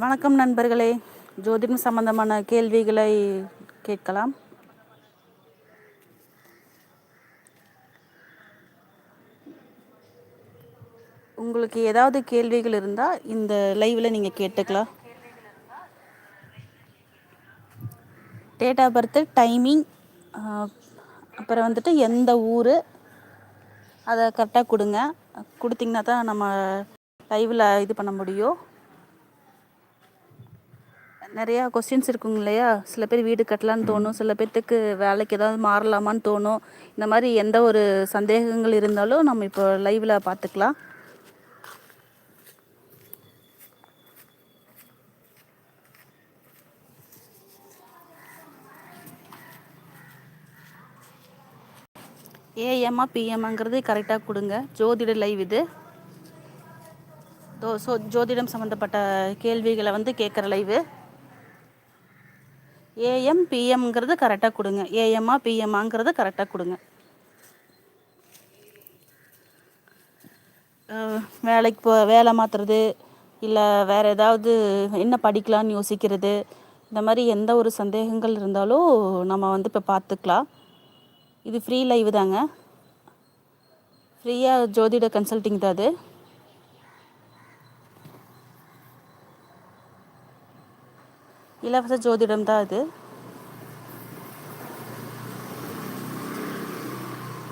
வணக்கம் நண்பர்களே. ஜோதிடம் சம்பந்தமான கேள்விகளை கேட்கலாம். உங்களுக்கு ஏதாவது கேள்விகள் இருந்தால் இந்த லைவில் நீங்கள் கேட்டுக்கலாம். டேட் ஆஃப் பர்த்து டைமிங் அப்புறம் வந்துட்டு எந்த ஊர் அதை கரெக்டாக கொடுங்க. கொடுத்தீங்கன்னா தான் நம்ம லைவில் இது பண்ண முடியும். நிறையா கொஸ்டின்ஸ் இருக்குங்க இல்லையா? சில பேர் வீடு கட்டலான்னு தோணும். சில பேர்த்துக்கு வேலைக்கு ஏதாவது மாறலாமான்னு தோணும். இந்த மாதிரி எந்த ஒரு சந்தேகங்கள் இருந்தாலும் நம்ம இப்போ லைவில் பார்த்துக்கலாம். ஏஎம்மா பிஎம்ங்கிறது கரெக்டாக கொடுங்க. ஜோதிட லைவ் இது. தோ ஸோ ஜோதிடம் சம்மந்தப்பட்ட கேள்விகளை வந்து கேட்குற லைவு ஏஎம் பிஎம்ங்கிறது கரெக்டாக கொடுங்க. ஏஎம்மா பிஎம்மாங்கிறது கரெக்டாக கொடுங்க. வேலைக்கு போ வேலை மாற்றுறது இல்லை வேறு ஏதாவது என்ன படிக்கலான்னு யோசிக்கிறது இந்த மாதிரி எந்த ஒரு சந்தேகங்கள் இருந்தாலும் நம்ம வந்து இப்போ பார்த்துக்கலாம் இது ஃப்ரீ லைவ் தாங்க. ஃப்ரீயாக ஜோதிட கன்சல்ட்டிங் தான் அது. இலவச ஜோதிடம் தான் அது.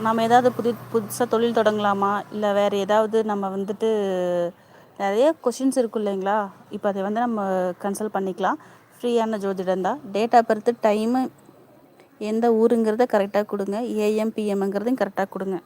நம்ம ஏதாவது புது புதுசாக தொழில் தொடங்கலாமா? இல்லை வேறு ஏதாவது நம்ம வந்துட்டு நிறைய கொஷின்ஸ் இருக்கும் இல்லைங்களா? இப்போ அதை வந்து நம்ம கன்சல்ட் பண்ணிக்கலாம். ஃப்ரீயான ஜோதிடம் தான். டேட் ஆஃப் பர்த்து டைமு எந்த ஊருங்கிறத கரெக்டாக கொடுங்க. ஏஎம் பிஎம்ங்கிறதையும் கரெக்டாக கொடுங்க.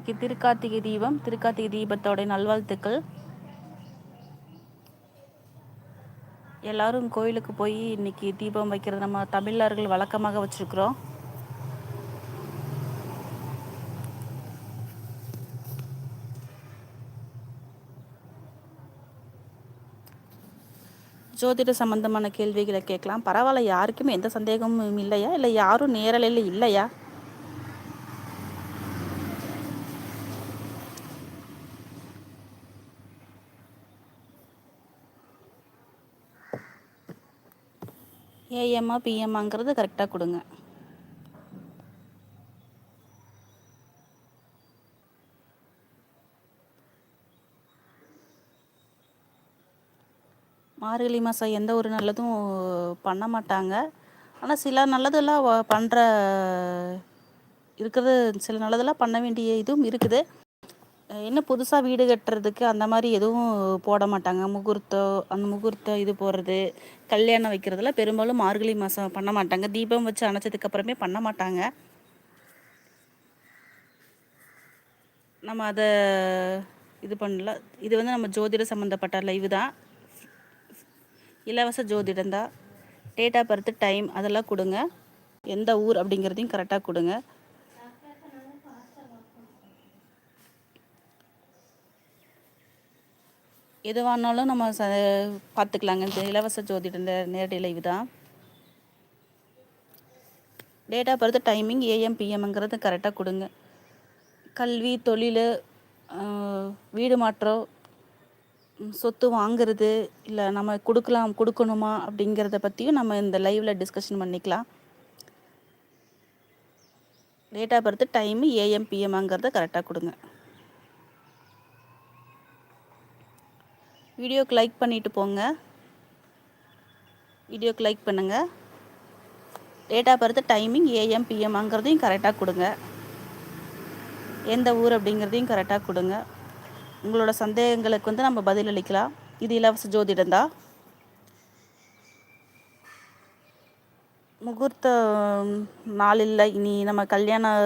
இன்னைக்கு திருக்கார்த்திகை தீபம் திருக்கார்த்திகை தீபத்தோடைய நல்வாழ்த்துக்கள். எல்லாரும் கோயிலுக்கு போய் இன்னைக்கு தீபம் வைக்கிறது நம்ம தமிழர்கள் வழக்கமாக வச்சுருக்குறோம். ஜோதிட சம்பந்தமான கேள்விகளை கேட்கலாம். பரவாயில்ல யாருக்குமே எந்த சந்தேகமும் இல்லையா? இல்லை யாரும் நேரலையில் இல்லையா? ஏஎம்மா பிஎம்மாங்கிறது கரெக்டாக கொடுங்க. மார்கழி மாதம் எந்த ஒரு நல்லதும் பண்ண மாட்டாங்க. ஆனால் சில நல்லதெல்லாம் பண்ணுற இருக்கிறது சில நல்லதெல்லாம் பண்ண வேண்டிய இதுவும் இருக்குது. என்ன புதுசாக வீடு கட்டுறதுக்கு அந்த மாதிரி எதுவும் போட மாட்டாங்க. முகூர்த்தம் அந்த முகூர்த்தம் இது போடுறது கல்யாணம் வைக்கிறதுல பெரும்பாலும் மார்கழி மாதம் பண்ண மாட்டாங்க. தீபம் வச்சு அணைச்சதுக்கு அப்புறமே பண்ண மாட்டாங்க. நம்ம அதை இது பண்ணல. இது வந்து நம்ம ஜோதிட சம்மந்தப்பட்ட லைவ் தான். இலவச ஜோதிடம் தான். டேட் ஆஃப் பர்த் டைம் அதெல்லாம் கொடுங்க. எந்த ஊர் அப்படிங்கிறதையும் கரெக்டாக கொடுங்க. எதுவானாலும் நம்ம ச பார்த்துக்கலாங்க இந்த இலவச ஜோதிட நேரடி லைவ் தான் date of birth timing AM பிஎம்ங்கிறது கரெக்டாக கொடுங்க. கல்வி தொழில் வீடு மாற்றம் சொத்து வாங்கிறது இல்லை நம்ம கொடுக்கலாம் கொடுக்கணுமா அப்படிங்கிறத பற்றியும் நம்ம இந்த லைவில் டிஸ்கஷன் பண்ணிக்கலாம். Date of birth time AM பிஎம்ங்கிறத கரெக்டாக கொடுங்க. வீடியோக்கு லைக் பண்ணிவிட்டு போங்க. வீடியோக்கு லைக் பண்ணுங்கள் date of birth timing AM பிஎம்ங்கிறதையும் கரெக்டாக கொடுங்க. எந்த ஊர் அப்படிங்கிறதையும் கரெக்டாக கொடுங்க. உங்களோட சந்தேகங்களுக்கு வந்து நம்ம பதிலளிக்கலாம். இது இலவச ஜோதிடம் தான். முகூர்த்த நாள் இல்லை இனி நம்ம கல்யாணம்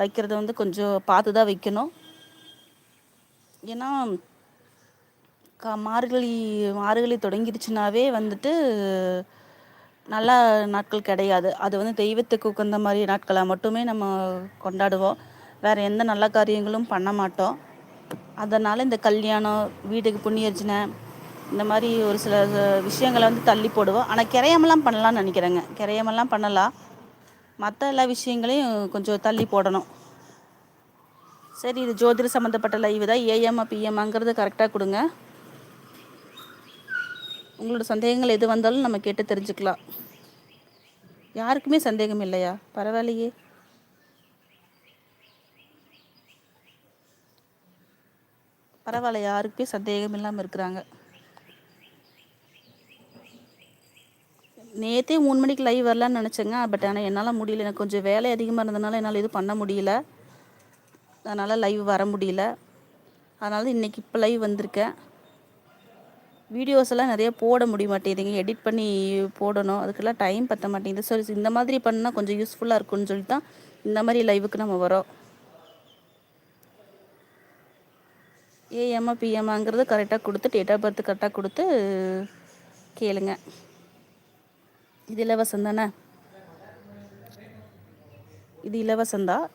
வைக்கிறத வந்து கொஞ்சம் பார்த்து தான் வைக்கணும். ஏன்னா கா மார்கழி மார்கழி தொடங்கிடுச்சுனாவே வந்துட்டு நல்ல நாட்கள் கிடையாது. அது வந்து தெய்வத்துக்கு உகந்த மாதிரி நாட்களாக மட்டுமே நம்ம கொண்டாடுவோம். வேறு எந்த நல்ல காரியங்களும் பண்ண மாட்டோம். அதனால் இந்த கல்யாணம் வீட்டுக்கு புண்ணியர்ச்சனை இந்த மாதிரி ஒரு சில விஷயங்களை வந்து தள்ளி போடுவோம். ஆனால் கிரையமெல்லாம் பண்ணலான்னு நினைக்கிறேங்க. கிரையமெல்லாம் பண்ணலாம். மற்ற எல்லா விஷயங்களையும் கொஞ்சம் தள்ளி போடணும். சரி இது ஜோதிட சம்மந்தப்பட்ட லைவ் தான். ஏஎம்மா பிஎம்மாங்கிறது கரெக்டாக கொடுங்க. உங்களோட சந்தேகங்கள் எது வந்தாலும் நம்ம கேட்டு தெரிஞ்சுக்கலாம். யாருக்குமே சந்தேகம் இல்லையா? பரவாயில்லையே. பரவாயில்ல யாருக்குமே சந்தேகம் இல்லாமல் இருக்கிறாங்க. நேற்றே மூணு மணிக்கு லைவ் வரலான்னு நினச்சேங்க பட் ஆனால் என்னால் முடியல. எனக்கு கொஞ்சம் வேலை அதிகமாக இருந்ததுனால என்னால் எதுவும் பண்ண முடியல. அதனால் லைவ் வர முடியல. அதனால் இன்றைக்கி இப்போ லைவ் வந்திருக்கேன். வீடியோஸ் எல்லாம் நிறைய போட முடிய மாட்டேங்குதுங்க. எடிட் பண்ணி போடணும். அதுக்கெல்லாம் டைம் பற்ற மாட்டேங்குது. ஸோ இந்த மாதிரி பண்ணால் கொஞ்சம் யூஸ்ஃபுல்லாக இருக்கும்னு சொல்லி தான் இந்த மாதிரி லைவுக்கு நம்ம வரோம் ஏஎம்மா பிஎம்மாங்கிறது கரெக்டாக கொடுத்து டேட் ஆஃப் பர்த் கரெக்டாக கொடுத்து கேளுங்க. இது இலவசம் தானே? இது இலவசம்தான்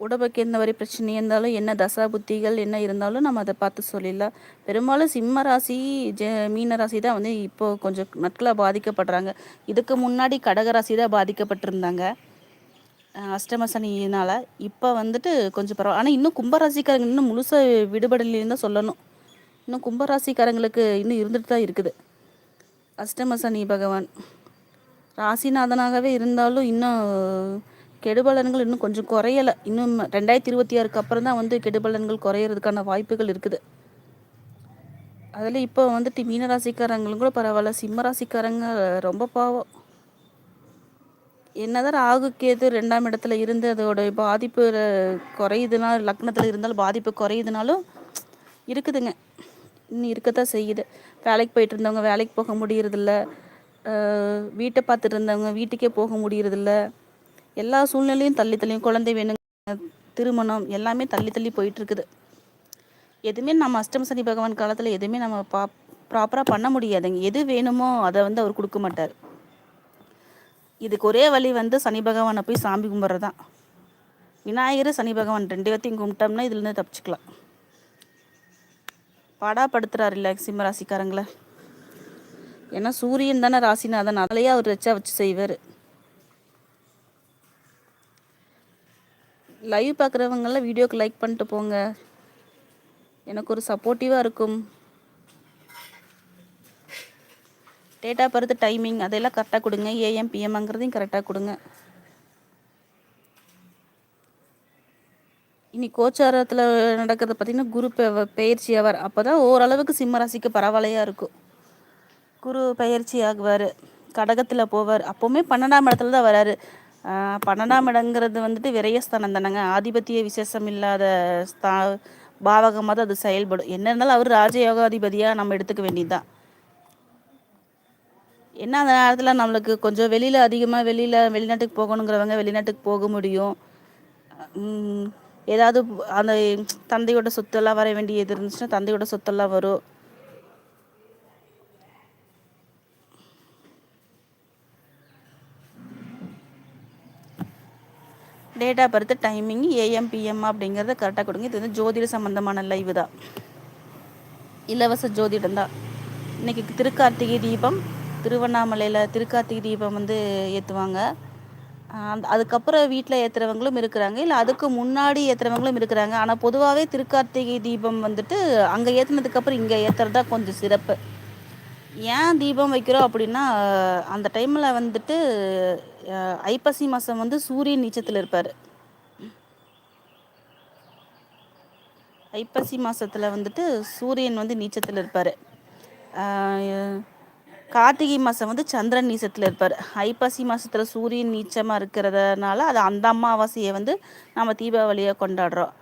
உடம்புக்கு எந்த மாதிரி பிரச்சனை இருந்தாலும் என்ன தசா புத்திகள் என்ன இருந்தாலும் நம்ம அதை பார்த்து சொல்லிடலாம். பெரும்பாலும் சிம்ம ராசி ஜெ மீன ராசி தான் வந்து இப்போது கொஞ்சம் நாட்களாக பாதிக்கப்படுறாங்க. இதுக்கு முன்னாடி கடகராசி தான் பாதிக்கப்பட்டிருந்தாங்க. அஷ்டம சனியினால். இப்போ வந்துட்டு கொஞ்சம் பரவாயில்ல ஆனால் இன்னும் கும்பராசிக்காரங்க இன்னும் முழுசாக விடுபடலேன்னு தான் சொல்லணும். இன்னும் கும்பராசிக்காரங்களுக்கு இன்னும் இருந்துட்டு தான் இருக்குது. அஷ்டம சனி பகவான். ராசிநாதனாகவே இருந்தாலும் இன்னும் கெடுபலன்கள் இன்னும் கொஞ்சம் குறையலை. இன்னும் ரெண்டாயிரத்தி இருபத்தி ஆறுக்கு அப்புறம் தான் வந்து கெடுபலன்கள் குறையிறதுக்கான வாய்ப்புகள் இருக்குது. அதில் இப்போ வந்துட்டு மீனராசிக்காரங்களும் கூட பரவாயில்ல. சிம்ம ராசிக்காரங்க ரொம்ப பாவம். என்னதான் ராகு ரெண்டாம் இடத்துல இருந்து அதோட பாதிப்பு குறையுதுனா லக்னத்தில் இருந்தாலும் பாதிப்பு குறையுதுனாலும் இருக்குதுங்க. இன்னும் இருக்கத்தான் செய்யுது. வேலைக்கு போயிட்டு இருந்தவங்க வேலைக்கு போக முடியறதில்ல. வீட்டை பார்த்துட்டு இருந்தவங்க வீட்டுக்கே போக முடியறதில்ல. எல்லா சூழ்நிலையும் தள்ளி தள்ளியும் குழந்தை வேணுங்க திருமணம் எல்லாமே தள்ளி தள்ளி போயிட்டுருக்குது. எதுவுமே நம்ம அஷ்டம சனி பகவான் காலத்தில் எதுவுமே நம்ம பா ப்ராப்பராக பண்ண முடியாதுங்க. எது வேணுமோ அதை வந்து அவர் கொடுக்க மாட்டார். இதுக்கு ஒரே வழி வந்து சனி பகவானை போய் சாமி கும்பிட்றது. தான் விநாயகர் சனி பகவான் ரெண்டு பேர்த்தையும் கும்பிட்டோம்னா இதுலேருந்து தப்பிச்சுக்கலாம். பாடாப்படுத்துகிறார் இல்லை சிம்மராசிக்காரங்களை ஏன்னா சூரியன் தானே ராசிநாதன் அதிலேயே அவர் வச்சா வச்சு செய்வார். லைவ் பார்க்குறவங்களாம் வீடியோக்கு லைக் பண்ணிட்டு போங்க. எனக்கு ஒரு சப்போர்ட்டிவாக இருக்கும். டேட்டா பருத்து டைமிங் அதெல்லாம் கரெக்டாக கொடுங்க. ஏஎம் பிஎம்ங்கிறதையும் கரெக்டாக கொடுங்க. இனி கோச்சாரத்தில் நடக்கிறத பார்த்திங்கன்னா குரு பயிற்சி ஆவார். அப்போ தான் ஓரளவுக்கு சிம்ம ராசிக்கு பரவாயில்லையாக இருக்கும். குரு பயிற்சி ஆகுவார். கடகத்தில் போவார். அப்போவுமே பன்னெண்டாம் இடத்துல தான் வராரு. பன்னெண்டாம் இடங்கிறது வந்துட்டு விரயஸ்தானம் தானேங்க. ஆதிபத்திய விசேஷம் இல்லாத ஸ்தா பாவகமாக தான் அது செயல்படும். என்ன இருந்தாலும் அவர் ராஜயோகாதிபதியாக நம்ம எடுத்துக்க வேண்டியதுதான். என்ன அந்த நேரத்தில் நம்மளுக்கு கொஞ்சம் வெளியில் அதிகமாக வெளியில் வெளிநாட்டுக்கு போகணுங்கிறவங்க வெளிநாட்டுக்கு போக முடியும். ஏதாவது அந்த தந்தையோட சொத்தெல்லாம் வர வேண்டியது இருந்துச்சுன்னா தந்தையோட சொத்தெல்லாம் வரும். Date of birth timing AM PM அப்படிங்கிறத கரெக்டாக கொடுங்க. இது வந்து ஜோதிட சம்மந்தமான லைவு தான். இலவச ஜோதிடம் தான். இன்றைக்கி திருக்கார்த்திகை தீபம் திருவண்ணாமலையில் திருக்கார்த்திகை தீபம் வந்து ஏற்றுவாங்க அந்த அதுக்கப்புறம் வீட்டில் ஏற்றுறவங்களும் இருக்கிறாங்க. இல்லை அதுக்கு முன்னாடி ஏற்றுறவங்களும் இருக்கிறாங்க. ஆனால் பொதுவாகவே திருக்கார்த்திகை தீபம் வந்துட்டு அங்கே ஏற்றுனதுக்கப்புறம் இங்கே ஏற்றுறதா கொஞ்சம் சிறப்பு. ஏன் தீபம் வைக்கிறோம் அப்படின்னா அந்த டைமில் வந்துட்டு ஐப்பசி மாதம் வந்து சூரியன் நீச்சத்தில் இருப்பார். ஐப்பசி மாதத்தில் வந்துட்டு சூரியன் வந்து நீச்சத்தில் இருப்பார். கார்த்திகை மாதம் வந்து சந்திரன் நீச்சத்தில் இருப்பார். ஐப்பசி மாதத்தில் சூரியன் நீச்சமாக இருக்கிறதுனால அது அந்த அமாவாசையை வந்து நம்ம தீபாவளியாக கொண்டாடுறோம்.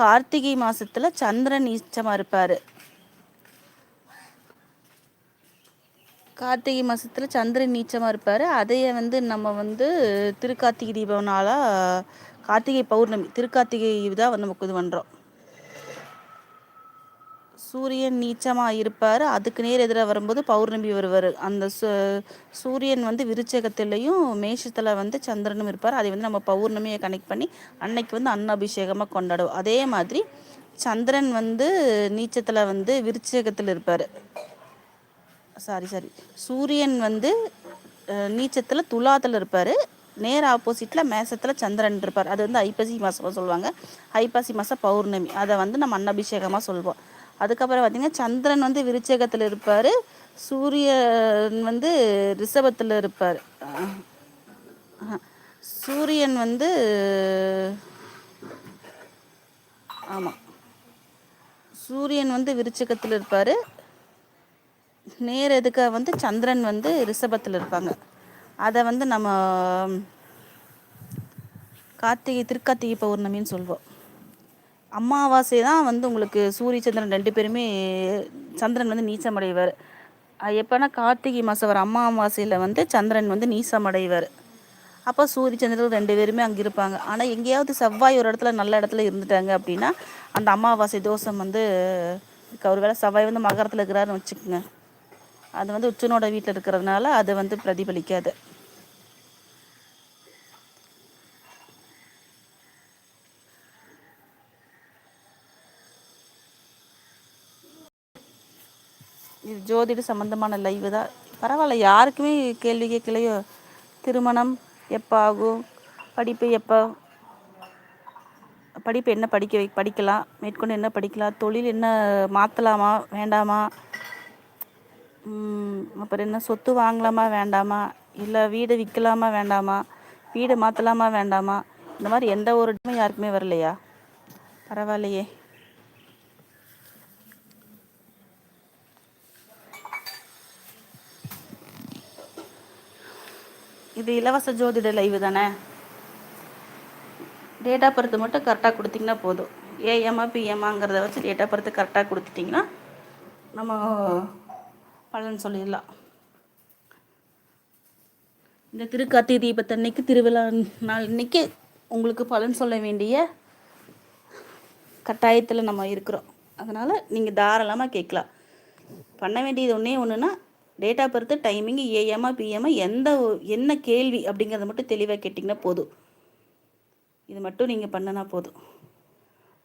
கார்த்திகை மாதத்தில் சந்திரன் நீச்சமாக இருப்பார். கார்த்திகை மாதத்தில் சந்திரன் நீச்சமாக இருப்பார். அதையே வந்து நம்ம வந்து திருக்கார்த்திகை தீபம் நாளாக கார்த்திகை பௌர்ணமி திருக்கார்த்திகை தான் வந்து நமக்கு இது பண்ணுறோம் சூரியன் நீச்சமாக இருப்பார். அதுக்கு நேர் எதிராக வரும்போது பௌர்ணமி வருவார். அந்த சூரியன் வந்து விருச்சகத்திலையும் மேஷத்தில் வந்து சந்திரனும் இருப்பார். அதை வந்து நம்ம பௌர்ணமியை கனெக்ட் பண்ணி அன்னைக்கு வந்து அன்னாபிஷேகமாக கொண்டாடுவோம். அதே மாதிரி சந்திரன் வந்து நீச்சத்தில் வந்து விருச்சகத்தில் இருப்பார். Sorry sorry. சூரியன் வந்து நீச்சத்தில் துலாத்தில் இருப்பார். நேர் ஆப்போசிட்டில் மேசத்தில் சந்திரன் இருப்பார். அது வந்து ஐப்பசி மாதம் சொல்லுவாங்க. ஐப்பசி மாதம் பௌர்ணமி. அதை வந்து நம்ம அன்னபிஷேகமாக சொல்லுவோம் அதுக்கப்புறம் பார்த்திங்கன்னா சந்திரன் வந்து விருச்சேகத்தில் இருப்பார். சூரியன் வந்து ரிஷபத்தில் இருப்பார். சூரியன் வந்து ஆமாம் சூரியன் வந்து விருச்சகத்தில் இருப்பார். நேர் எதுக்காக வந்து சந்திரன் வந்து ரிஷபத்தில் இருப்பாங்க அதை வந்து நம்ம கார்த்திகை திருக்கார்த்திகை பௌர்ணமின்னு சொல்வோம். அமாவாசை தான் வந்து உங்களுக்கு சூரிய சந்திரன் ரெண்டு பேருமே சந்திரன் வந்து நீச்சமடைவார். எப்போனா கார்த்திகை மாதம் வர அமாவாசையில் வந்து சந்திரன் வந்து நீசமடைவார். அப்போ சூரிய சந்திரன் ரெண்டு பேருமே அங்கே இருப்பாங்க. ஆனால் எங்கேயாவது செவ்வாய் ஒரு இடத்துல நல்ல இடத்துல இருந்துட்டாங்க அப்படின்னா அந்த அமாவாசை தோஷம் வந்து ஒரு வேளை செவ்வாய் வந்து மகரத்தில் இருக்கிறாருன்னு வச்சுக்கோங்க. அது வந்து உச்சனோட வீட்டில் இருக்கிறதுனால அது வந்து பிரதிபலிக்காது. இது ஜோதிட சம்மந்தமான லைவு தான். பரவாயில்ல யாருக்குமே கேள்வி கேட்கலையோ? திருமணம் எப்போ ஆகும்? படிப்பு எப்போ? படிப்பு என்ன படிக்க படிக்கலாம்? மேற்கொண்டு என்ன படிக்கலாம்? தொழில் என்ன மாற்றலாமா வேண்டாமா? அப்புறம் என்ன சொத்து வாங்கலாமா வேண்டாமா? இல்லை வீடு விற்கலாமா வேண்டாமா? வீடு மாற்றலாமா வேண்டாமா? இந்த மாதிரி எந்த ஒரு இடமும் யாருக்குமே வரலையா? பரவாயில்லையே. இது இலவச ஜோதிட லைவு தானே? டேட் ஆஃப் பர்த் மட்டும் கரெக்டாக கொடுத்தீங்கன்னா போதும். ஏஎம்மா பிஎம்மாங்கிறத வச்சு டேட் ஆஃப் பர்த் கரெக்டாக கொடுத்துட்டிங்கன்னா நம்ம பலன் சொல்லிடலாம். இந்த திருக்கார்த்திகை தீபத்தன்னைக்கு திருவிழா நாள் இன்னைக்கு உங்களுக்கு பலன் சொல்ல வேண்டிய கட்டாயத்தில் நம்ம இருக்கிறோம். அதனால் நீங்கள் தாராளமாக கேட்கலாம். பண்ண வேண்டியது ஒன்றே ஒன்றுனா டேட் ஆஃப் பர்த்து டைமிங் ஏஎம்மா பிஎம்மா எந்த என்ன கேள்வி அப்படிங்கிறத மட்டும் தெளிவாக கேட்டிங்கன்னா போதும். இது மட்டும் நீங்கள் பண்ணினா போதும்.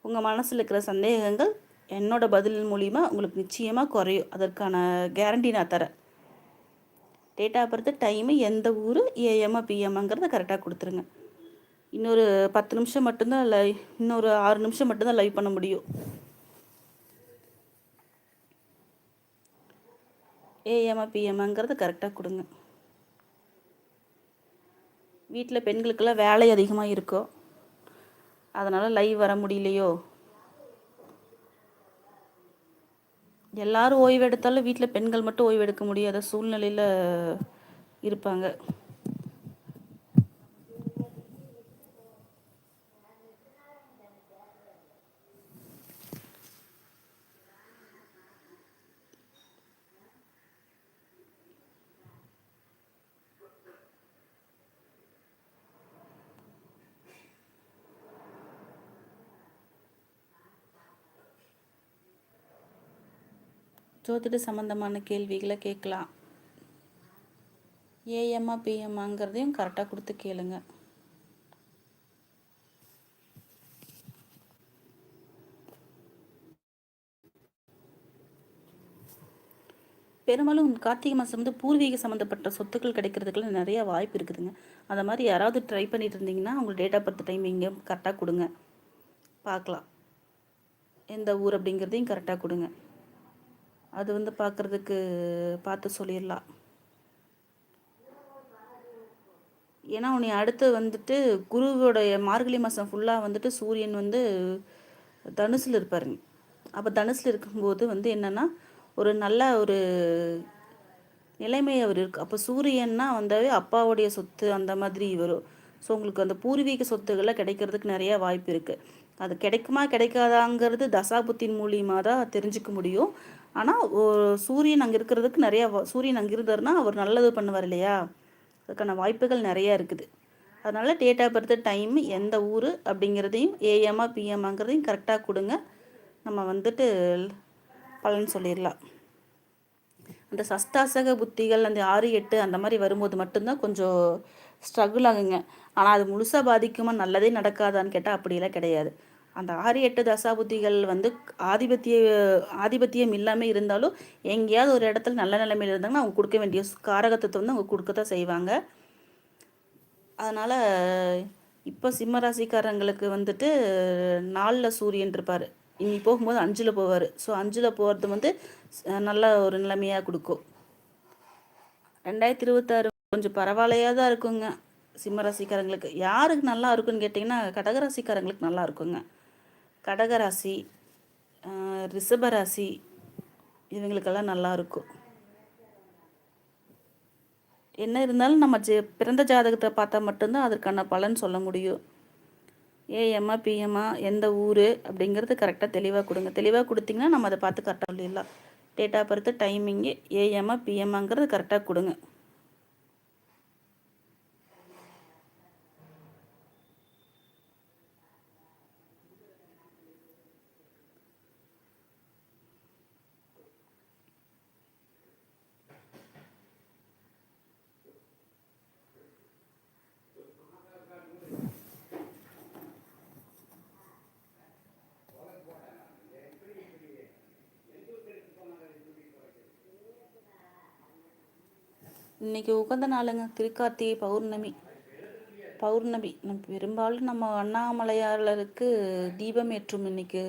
உங்கள் மனசில் இருக்கிற சந்தேகங்கள் என்னோட பதில் மூலிமா உங்களுக்கு நிச்சயமாக குறையும் அதற்கான கேரண்டி நான் தரேன். டேட் ஆஃப் பர்த் டைமு எந்த ஊர் ஏஎம்மா பிஎம்மாங்கிறத கரெக்டாக கொடுத்துருங்க. இன்னொரு பத்து நிமிஷம் மட்டும்தான் லை இன்னொரு ஆறு நிமிஷம் மட்டும்தான் லைவ் பண்ண முடியும். ஏஎம்மா பிஎம்மாங்கிறத கரெக்டாக கொடுங்க. வீட்டில் பெண்களுக்கெல்லாம் வேலை அதிகமாக இருக்கோ அதனால் லைவ் வர முடியலையோ எல்லாரும் ஓய்வு எடுத்தாலும் வீட்டில் பெண்கள் மட்டும் ஓய்வு எடுக்க முடியாத சூழ்நிலையில் இருப்பாங்க. ஜோதிட சம்மந்தமான கேள்விகளை கேட்கலாம். ஏஎம்மா பிஎம்மாங்கிறதையும் கரெக்டாக கொடுத்து கேளுங்க. பெரும்பாலும் கார்த்திகை மாதம் வந்து பூர்வீக சம்மந்தப்பட்ட சொத்துக்கள் கிடைக்கிறதுக்குலாம் நிறைய வாய்ப்பு இருக்குதுங்க. அந்த மாதிரி யாராவது ட்ரை பண்ணிட்டு இருந்தீங்கன்னா உங்களுக்கு டேட் ஆஃப் பர்த் டைம் இங்கே கரெக்டாக கொடுங்க. பார்க்கலாம். எந்த ஊர் அப்படிங்கிறதையும் கரெக்டாக கொடுங்க. அது வந்து பார்க்குறதுக்கு பார்த்து சொல்லிடலாம். ஏன்னா உன்னை அடுத்து வந்துட்டு குருவோடைய மார்கழி மாதம் ஃபுல்லாக வந்துட்டு சூரியன் வந்து தனுசில் இருப்பாருங்க அப்போ தனுசில் இருக்கும்போது வந்து என்னென்னா ஒரு நல்ல ஒரு நிலைமை அவர் இருக்கு. அப்போ சூரியன்னா வந்தாவே அப்பாவுடைய சொத்து அந்த மாதிரி வரும். ஸோ உங்களுக்கு அந்த பூர்வீக சொத்துக்களை கிடைக்கிறதுக்கு நிறைய வாய்ப்பு இருக்குது அது கிடைக்குமா கிடைக்காதாங்கிறது தசாபுத்தின் மூலியமாக தான் தெரிஞ்சுக்க முடியும். ஆனால் சூரியன் அங்கே இருக்கிறதுக்கு நிறையா சூரியன் அங்கே இருந்தார்னா அவர் நல்லது பண்ணுவார் இல்லையா? அதுக்கான வாய்ப்புகள் நிறையா இருக்குது. அதனால் டேட் ஆஃப் பர்த் டைம் எந்த ஊர் அப்படிங்கிறதையும் ஏஎம்மா பிஎம்மாங்கிறதையும் கரெக்டாக கொடுங்க. நம்ம வந்துட்டு பலன் சொல்லிடலாம். அந்த சஸ்தாசக புத்திகள் அந்த ஆறு எட்டு அந்த மாதிரி வரும்போது மட்டும்தான் கொஞ்சம் ஸ்ட்ரகிள் ஆகுங்க. ஆனால் அது முழுசாக பாதிக்குமா நல்லதே நடக்காதான்னு கேட்டால் அப்படியெல்லாம் கிடையாது. அந்த ஆறு எட்டு தசாபுத்திகள் வந்து ஆதிபத்திய ஆதிபத்தியம் இல்லாமல் இருந்தாலும் எங்கேயாவது ஒரு இடத்துல நல்ல நிலைமையில் இருந்தாங்கன்னா அவங்க கொடுக்க வேண்டிய காரகத்தை வந்து அவங்க கொடுக்கத்தான் செய்வாங்க. அதனால் இப்போ சிம்ம ராசிக்காரங்களுக்கு வந்துட்டு நாலில் சூரியன் இருப்பார். இனி போகும்போது அஞ்சில் போவார். ஸோ அஞ்சில் போகிறது வந்து நல்ல ஒரு நிலைமையாக கொடுக்கும். ரெண்டாயிரத்தி இருபத்தாறு கொஞ்சம் பரவாயில்லையாக தான் இருக்குங்க சிம்ம ராசிக்காரங்களுக்கு யாருக்கு நல்லா இருக்குன்னு கேட்டிங்கன்னா கடகராசிக்காரங்களுக்கு நல்லா இருக்குங்க. கடகராசி ரிஷபராசி இவங்களுக்கெல்லாம் நல்லா இருக்கும். என்ன இருந்தாலும் நம்ம ஜெ பிறந்த ஜாதகத்தை பார்த்தா மட்டும்தான் அதற்கான பலன் சொல்ல முடியும். ஏஎம்மா பிஎம்மா எந்த ஊர் அப்படிங்கிறது கரெக்டாக தெளிவாக கொடுங்க. தெளிவாக கொடுத்தீங்கன்னா நம்ம அதை பார்த்து கரெக்டாக சொல்லிடலாம். டேட் ஆஃப் பர்த்து டைமிங்கு ஏஎம்மா பிஎம்மாங்கிறது கரெக்டாக கொடுங்க. இன்றைக்கி உகந்த நாளுங்க. திருக்கார்த்திகை பௌர்ணமி. பௌர்ணமி. நம் பெரும்பாலும் நம்ம அண்ணாமலையாளருக்கு தீபம் ஏற்றும் இன்னைக்கு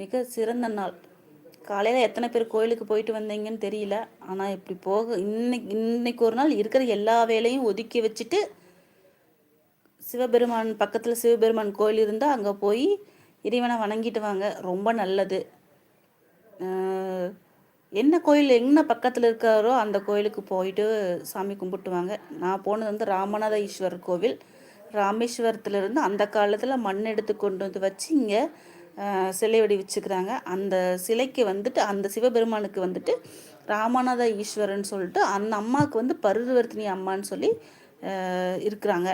மிக சிறந்த நாள். காலையில் எத்தனை பேர் கோயிலுக்கு போயிட்டு வந்தீங்கன்னு தெரியல. ஆனால் இப்படி போக இன்னைக்கு இன்னைக்கு ஒரு நாள் இருக்கிற எல்லா வேலையும் ஒதுக்கி வச்சுட்டு சிவபெருமான் பக்கத்தில் சிவபெருமான் கோயில் இருந்தால் அங்கே போய் இறைவனை வணங்கிட்டு வாங்க. ரொம்ப நல்லது. என்ன கோயில் என்ன பக்கத்தில் இருக்காரோ அந்த கோயிலுக்கு போயிட்டு சாமி கும்பிட்டுவாங்க. நான் போனது வந்து ராமநாத ஈஸ்வரர் கோவில். ராமேஸ்வரத்துலேருந்து அந்த காலத்தில் மண் எடுத்து கொண்டு வந்து வச்சு இங்கே சிலை வடிவச்சுக்கிறாங்க. அந்த சிலைக்கு வந்துட்டு அந்த சிவபெருமானுக்கு வந்துட்டு ராமநாத ஈஸ்வரன் சொல்லிட்டு அந்த அம்மாவுக்கு வந்து பருவர்த்தினி அம்மான்னு சொல்லி இருக்கிறாங்க.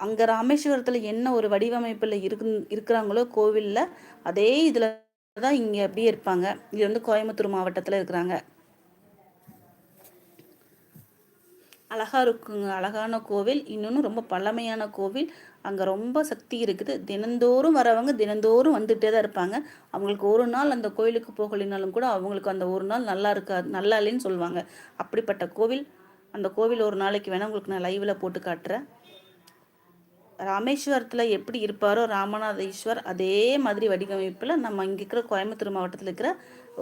அங்கே ராமேஸ்வரத்தில் என்ன ஒரு வடிவமைப்பில் இருக்கு இருக்கிறாங்களோ கோவிலில் அதே இதில் தான் இங்கே அப்படியே இருப்பாங்க. இது வந்து கோயம்புத்தூர் மாவட்டத்தில் இருக்கிறாங்க. அழகாக இருக்குங்க. அழகான கோவில். இன்னொன்று ரொம்ப பழமையான கோவில். அங்கே ரொம்ப சக்தி இருக்குது. தினந்தோறும் வரவங்க தினந்தோறும் வந்துகிட்டே தான் இருப்பாங்க. அவங்களுக்கு ஒரு நாள் அந்த கோயிலுக்கு போகலினாலும் கூட அவங்களுக்கு அந்த ஒரு நாள் நல்லா இருக்காது நல்லா இல்லைன்னு சொல்லுவாங்க. அப்படிப்பட்ட கோவில். அந்த கோவில் ஒரு நாளைக்கு வேணால் உங்களுக்கு நான் லைவில் போட்டு காட்டுறேன். ராமேஸ்வரத்தில் எப்படி இருப்பாரோ ராமநாத ஈஸ்வர் அதே மாதிரி வடிவமைப்பில் நம்ம இங்கே இருக்கிற கோயம்புத்தூர் மாவட்டத்தில் இருக்கிற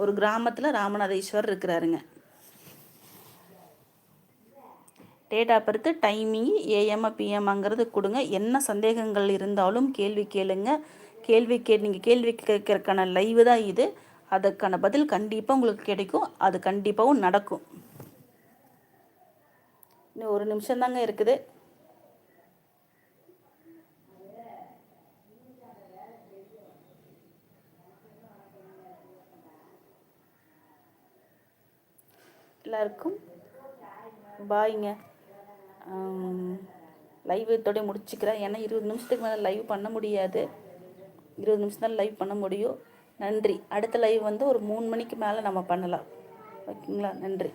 ஒரு கிராமத்தில் ராமநாத ஈஸ்வர் இருக்கிறாருங்க date of birth timing AM பிஎம்ங்கிறது கொடுங்க. என்ன சந்தேகங்கள் இருந்தாலும் கேள்வி கேளுங்க. கேள்வி கே நீங்கள் கேள்வி கேட்கறக்கான லைவு தான் இது. அதுக்கான பதில் கண்டிப்பாக உங்களுக்கு கிடைக்கும். அது கண்டிப்பாகவும் நடக்கும். இன்னும் ஒரு நிமிஷம் தாங்க இருக்குது. எல்லாருக்கும் பாய்ங்க. லைவ் இதோட முடிச்சுக்கிறேன். ஏன்னா இருபது நிமிஷத்துக்கு மேலே லைவ் பண்ண முடியாது. இருபது நிமிஷம் தான் லைவ் பண்ண முடியும். நன்றி. அடுத்த லைவ் வந்து ஒரு மூணு மணிக்கு மேலே நம்ம பண்ணலாம். ஓகேங்களா? நன்றி.